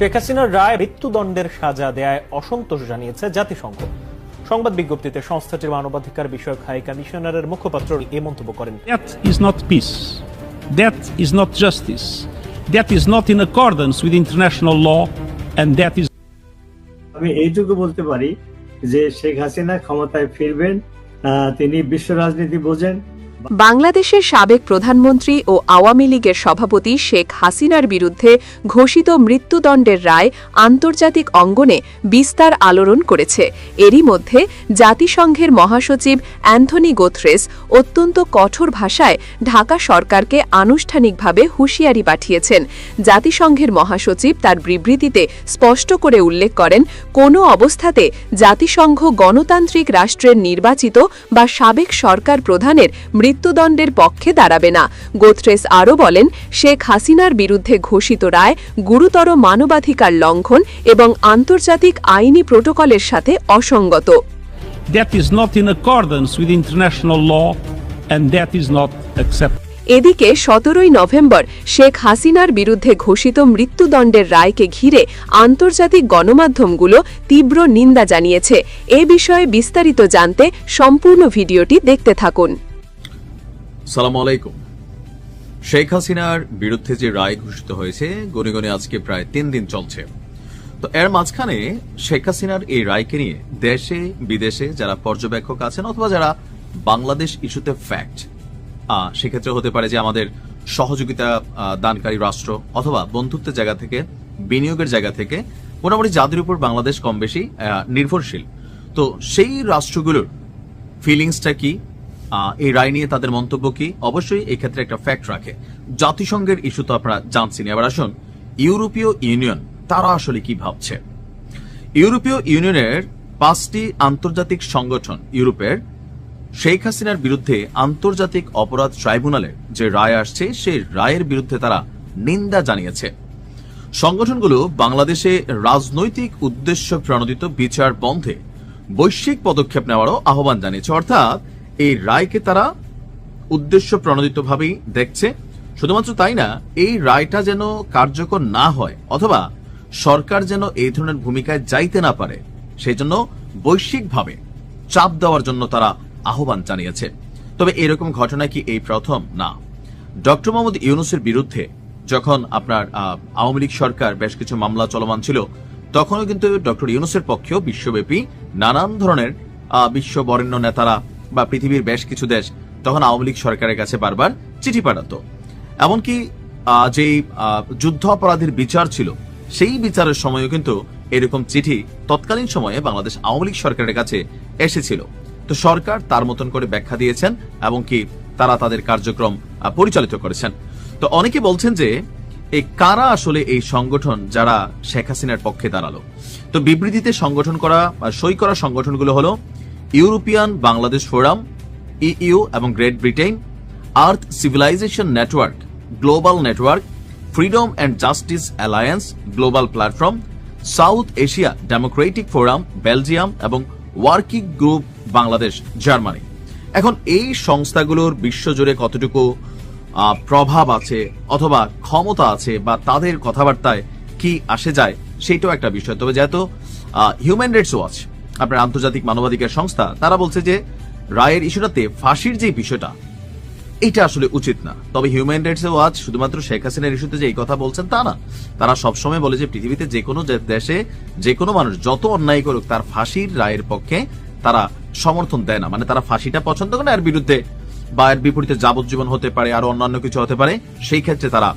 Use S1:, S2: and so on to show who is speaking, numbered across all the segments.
S1: শেখ হাসিনার রায় মৃত্যুদণ্ডের সাজা দেয়ায় অসন্তোষ জানিয়েছে জাতিসংঘ সংবাদ বিজ্ঞপ্তিতে সংস্থাটির মানবাধিকার বিষয়ক হাই কমিশনারের মুখপাত্র এ মন্তব্য করেন
S2: That is not peace. That is not justice. That is not in accordance with international law, and that is
S3: আমি এইটুকু বলতে পারি যে শেখ হাসিনা ক্ষমতায় ফিরবেন আহ, তিনি বিশ্ব রাজনীতি বোঝেন
S4: বাংলাদেশের সাবেক প্রধানমন্ত্রী ও আওয়ামী লীগের সভাপতি শেখ হাসিনার বিরুদ্ধে ঘোষিত মৃত্যুদণ্ডের রায় আন্তর্জাতিক অঙ্গনে বিস্তার আলোড়ন করেছে। এরই মধ্যে জাতিসংঘের মহাসচিব অ্যান্থনি গোথরেস অত্যন্ত কঠোর ভাষায় ঢাকা সরকারকে আনুষ্ঠানিকভাবে হুঁশিয়ারি পাঠিয়েছেন। জাতিসংঘের মহাসচিব তার বিবৃতিতে স্পষ্ট করে উল্লেখ করেন, কোনো অবস্থাতে জাতিসংঘ গণতান্ত্রিক রাষ্ট্রের নির্বাচিত বা সাবেক সরকার প্রধানের মৃত্যুদণ্ডের পক্ষে দাঁড়াবে না। গোথ্রেস আরও বলেন শেখ হাসিনার বিরুদ্ধে ঘোষিত রায় গুরুতর মানবাধিকার লঙ্ঘন এবং আন্তর্জাতিক আইনি প্রোটোকলের সাথে অসঙ্গত।
S2: That is not in accordance with international law, and that is not acceptable.
S4: এদিকে সতেরোই নভেম্বর শেখ হাসিনার বিরুদ্ধে ঘোষিত মৃত্যুদণ্ডের রায়কে ঘিরে আন্তর্জাতিক গণমাধ্যমগুলো তীব্র নিন্দা জানিয়েছে। এ বিষয়ে বিস্তারিত জানতে সম্পূর্ণ ভিডিওটি দেখতে থাকুন।
S5: সালাম আলাইকুম। শেখ হাসিনার বিরুদ্ধে যে রায় ঘোষিত হয়েছে গনে গনে আজকে প্রায় তিন দিন চলছে। তো এর মাঝখানে শেখ হাসিনার এই রায়কে নিয়ে দেশে, বিদেশে যারা পর্যবেক্ষক আছেন অথবা যারা বাংলাদেশ ইস্যুতে ফ্যাক্ট সেক্ষেত্রে হতে পারে যে আমাদের সহযোগিতা দানকারী রাষ্ট্র অথবা বন্ধুত্বের জায়গা থেকে, বিনিয়োগের জায়গা থেকে মোটামুটি যাদের উপর বাংলাদেশ কম বেশি নির্ভরশীল। তো সেই রাষ্ট্রগুলোর ফিলিংসটা কি? এই রায় নিয়ে তাদের মন্তব্য কি? অবশ্যই এই ক্ষেত্রে একটা ফ্যাক্ট রাখে। জাতিসংঘের ইস্যু তো আপনারা জানছেন এবার আসুন, ইউরোপীয় ইউনিয়ন, তারা আসলে কি ভাবছে? ইউরোপীয় ইউনিয়নের পাঁচটি আন্তর্জাতিক সংগঠন, ইউরোপের, শেখ হাসিনার বিরুদ্ধে আন্তর্জাতিক অপরাধ ট্রাইব্যুনালের যে রায় আসছে, সেই রায়ের বিরুদ্ধে তারা নিন্দা জানিয়েছে। সংগঠনগুলো বাংলাদেশে রাজনৈতিক উদ্দেশ্য প্রণোদিত বিচার বন্ধে বৈশ্বিক পদক্ষেপ নেওয়ারও আহ্বান জানিয়েছে। অর্থাৎ এই রায়কে তারা উদ্দেশ্য প্রণোদিতভাবেই দেখছে। শুধুমাত্র তাই না, এই রায়টা যেন কার্যকর না হয়, অথবা সরকার যেন এই ধরনের ভূমিকায় যাইতে না পারে সেই জন্য বৈশ্বিকভাবে চাপ দেওয়ার জন্য তারা আহ্বান জানিয়েছে। তবে এরকম ঘটনা কি এই প্রথম? না। ডক্টর মোহাম্মদ ইউনুসের বিরুদ্ধে যখন আপনার আওয়ামী লীগ সরকার বেশ কিছু মামলা চলমান ছিল, তখনও কিন্তু ডক্টর ইউনুসের পক্ষেও বিশ্বব্যাপী নানান ধরনের বিশ্ব বরেণ্য নেতারা বা পৃথিবীর বেশ কিছু দেশ তখন আওয়ামী লীগ সরকারের কাছে বারবার চিঠি পাঠাতো। এমনকি যেই যুদ্ধ অপরাধীর বিচার ছিল, সেই বিচারের সময়ও কিন্তু এরকম চিঠি তৎকালীন সময়ে বাংলাদেশ আওয়ামী লীগ সরকারের কাছে এসেছিল। তো সরকার তার মতন করে ব্যাখ্যা দিয়েছেন এবং কি তারা তাদের কার্যক্রম পরিচালিত করেছেন। তো অনেকে বলছেন যে এই কারা আসলে এই সংগঠন যারা শেখ হাসিনার পক্ষে দাঁড়াল? তো বিবৃতিতে সংগঠন করা সই করা সংগঠনগুলো হলো ইউরোপিয়ান বাংলাদেশ ফোরাম, ইইউ এবং Great Britain Earth civilisation network, global network, freedom and justice alliance global platform, south Asia democratic forum, Belgium এবং ওয়ার্কিং গ্রুপ বাংলাদেশ, জার্মানি। এখন এই সংস্থাগুলোর বিশ্বজুড়ে কতটুকু প্রভাব আছে অথবা ক্ষমতা আছে বা তাদের কথাবার্তায় কি আসে যায় সেটাও একটা বিষয়। তবে যেহেতু হিউম্যান রাইটস ওয়াচ আপনার আন্তর্জাতিক মানবাধিকার সংস্থা, তারা বলছে যে রায়ের ইস্যুটাতে ফাঁসির যে বিষয়টা, এটা আসলে উচিত না। তবে হিউম্যান রাইটস ওয়াচ শুধুমাত্র শেখ হাসিনার ইস্যুতে যে এই কথা বলছেন তা না, তারা সবসময় বলে যে পৃথিবীতে যে কোনো দেশে যে কোনো মানুষ যত অন্যায় করুক, তার ফাঁসির রায়ের পক্ষে তারা সমর্থন দেয় না। মানে তারা ফাঁসিটা পছন্দ করে এর বিরুদ্ধে বা এর বিপরীতে যাবজ্জীবন হতে পারে, আর অন্যান্য কিছু হতে পারে, সেই ক্ষেত্রে তারা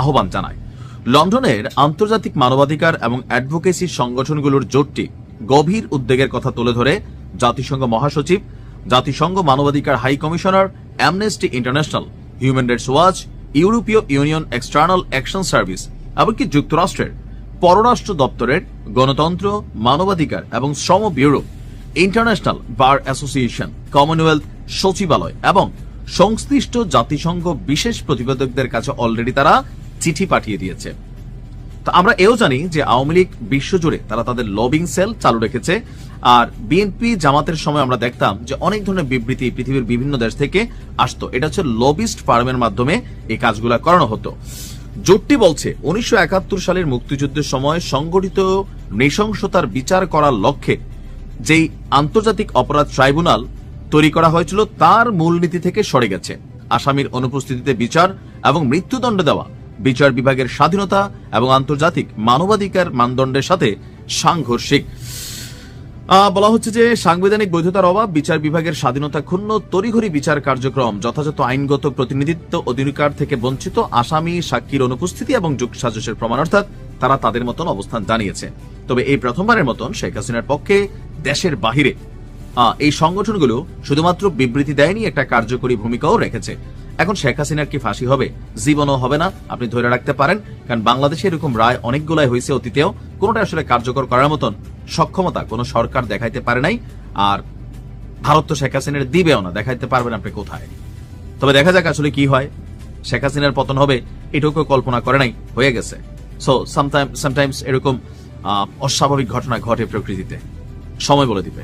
S5: আহ্বান জানায়। লন্ডনের আন্তর্জাতিক মানবাধিকার এবং অ্যাডভোকেসি সংগঠনগুলোর জোটটি গভীর উদ্বেগের কথা তুলে ধরে জাতিসংঘ মহাসচিব, জাতিসংঘ মানবাধিকার high commissioner Amnesty international human rights watch ইউরোপীয় ইউনিয়ন এক্সটার্নাল অ্যাকশন সার্ভিস এমনকি যুক্তরাষ্ট্রের পররাষ্ট্র দপ্তরের গণতন্ত্র, মানবাধিকার এবং শ্রম bureau international bar association Commonwealth সচিবালয় এবং সংশ্লিষ্ট জাতিসংঘ বিশেষ প্রতিবেদকদের কাছে অলরেডি তারা চিঠি পাঠিয়ে দিয়েছে। তো আমরা এও জানি যে আওয়ামী লীগ বিশ্বজুড়ে তারা তাদের লবিং সেল চালু রেখেছে। আর বিএনপি জামাতের সময় আমরা দেখতাম যে অনেক ধরনের বিবৃতি পৃথিবীর বিভিন্ন দেশ থেকে আসতো। এটা হচ্ছে লবিস্ট ফার্মের মাধ্যমে এই কাজগুলা করানো হতো। জোটটি বলছে, উনিশশো একাত্তর সালের মুক্তিযুদ্ধের সময় সংগঠিত নৃশংসতার বিচার করার লক্ষ্যে যেই আন্তর্জাতিক অপরাধ ট্রাইব্যুনাল তৈরি করা হয়েছিল, তার মূলনীতি থেকে সরে গেছে। আসামির অনুপস্থিতিতে বিচার এবং মৃত্যুদণ্ড দেওয়া বিচার বিভাগের স্বাধীনতা এবং আন্তর্জাতিক মানবাধিকার মানদণ্ডের সাথে সাংঘর্ষিক। বলা হচ্ছে যে সাংবিধানিক বৈধতার অভাব, বিচার বিভাগের স্বাধীনতা ক্ষুণ্ণ, তড়িঘড়ি বিচার কার্যক্রম, যথাযথ আইনগত প্রতিনিধিত্ব অধিকার থেকে বঞ্চিত আসামি, সাক্ষীর অনুপস্থিতি এবং যোগসাজসের প্রমাণ, অর্থাৎ তারা তাদের মতন অবস্থান জানিয়েছে। তবে এই প্রথমবারের মতন শেখ হাসিনার পক্ষে দেশের বাহিরে এই সংগঠনগুলো শুধুমাত্র বিবৃতি দেয়নি, একটা কার্যকরী ভূমিকাও রেখেছে। এখন শেখ হাসিনার কি ফাঁসি হবে? জীবনও হবে না, আপনি ধরে রাখতে পারেন। কারণ বাংলাদেশে এরকম রায় অনেকগুলাই হয়েছে অতীতেও, কোনোটা আসলে কার্যকর করার মতন সক্ষমতা কোনো সরকার দেখাইতে পারে নাই। আর ভারত তো শেখ হাসিনার দিবেও না, দেখাইতে পারবেন আপনি কোথায়। তবে দেখা যাক আসলে কি হয়। শেখ হাসিনার পতন হবে এটুকু কল্পনা করে নাই, হয়ে গেছে। সো সামটাইমস এরকম অস্বাভাবিক ঘটনা ঘটে প্রকৃতিতে। সময় বলে দিবে।